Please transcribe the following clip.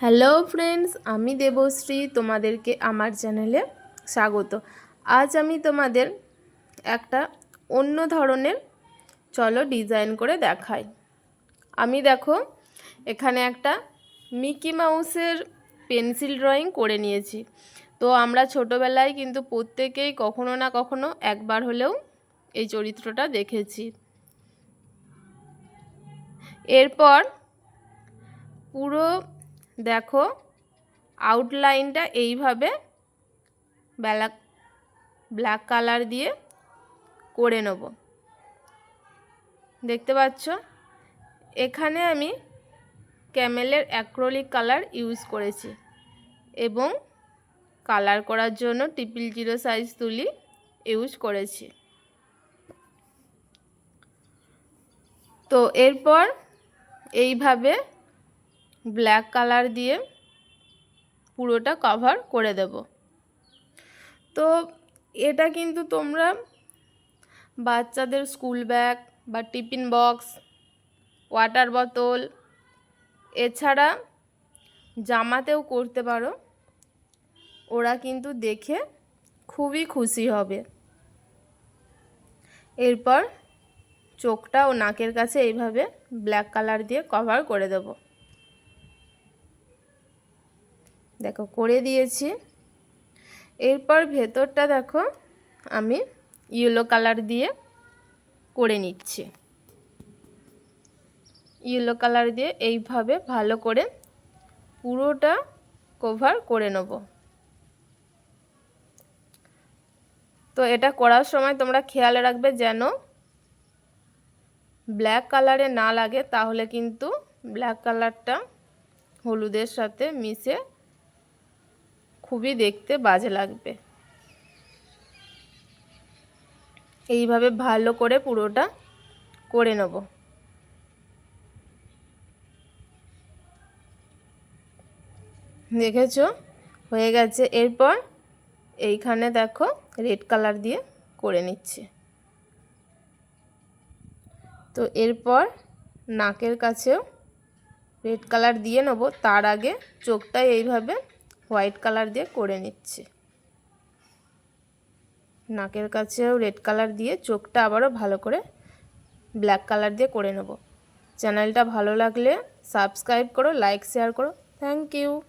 Hello friends, আমি দেবশ্রী, তোমাদেরকে আমার চ্যানেলে স্বাগত। আজ আমি তোমাদের একটা অন্য ধরনের চলো ডিজাইন করে দেখাই। আমি দেখো, এখানে একটা মিকি মাউসের পেন্সিল ড্রয়িং করে নিয়েছি। তো আমরা ছোটোবেলায় কিন্তু প্রত্যেকেই কখনো না কখনো একবার হলেও এই চরিত্রটা দেখেছি। এরপর পুরো দেখো আউটলাইনটা এইভাবে ব্ল্যাক ব্ল্যাক কালার দিয়ে করে নেব। দেখতে পাচ্ছ? এখানে আমি ক্যামেলের অ্যাক্রোলিক কালার ইউজ করেছি এবং কালার করার জন্য ট্রিপল জিরো সাইজ তুলি ইউজ করেছি। তো এরপর এইভাবে ব্ল্যাক কালার দিয়ে পুরোটা কভার করে দেব। তো এটা কিন্তু তোমরা বাচ্চাদের স্কুল ব্যাগ বা টিফিন বক্স ওয়াটার বোতল এছাড়া জামাতেও করতে পারো। ওরা কিন্তু দেখে খুবই খুশি হবে। এরপর চোখটা ও নাকের কাছে এইভাবে ব্ল্যাক কালার দিয়ে কভার করে দেবো। দেখো, করে দিয়েছি। এরপর ভেতরটা দেখো, আমি ইয়েলো কালার দিয়ে করে নিচ্ছি। ইয়েলো কালার দিয়ে এইভাবে ভালো করে পুরোটা কভার করে নেব। তো এটা করার সময় তোমরা খেয়াল রাখবে যেন ব্ল্যাক কালারে না লাগে, তাহলে কিন্তু ব্ল্যাক কালারটা হলুদের সাথে মিশে খুবই দেখতে বাজে লাগবে। এইভাবে ভালো করে পুরোটা করে নেব। দেখেছ? হয়ে গেছে। এরপর এইখানে দেখো রেড কালার দিয়ে করে নিচ্ছে। তো এরপর নাকের কাছেও রেড কালার দিয়ে নেব। তার আগে চোখটা এইভাবে হোয়াইট কালার দিয়ে করে নিচ্ছি। নাকের কাছেও রেড কালার দিয়ে চোখটা আবারও ভালো করে ব্ল্যাক কালার দিয়ে করে নেব। চ্যানেলটা ভালো লাগলে সাবস্ক্রাইব করো, লাইক, শেয়ার করো। Thank you.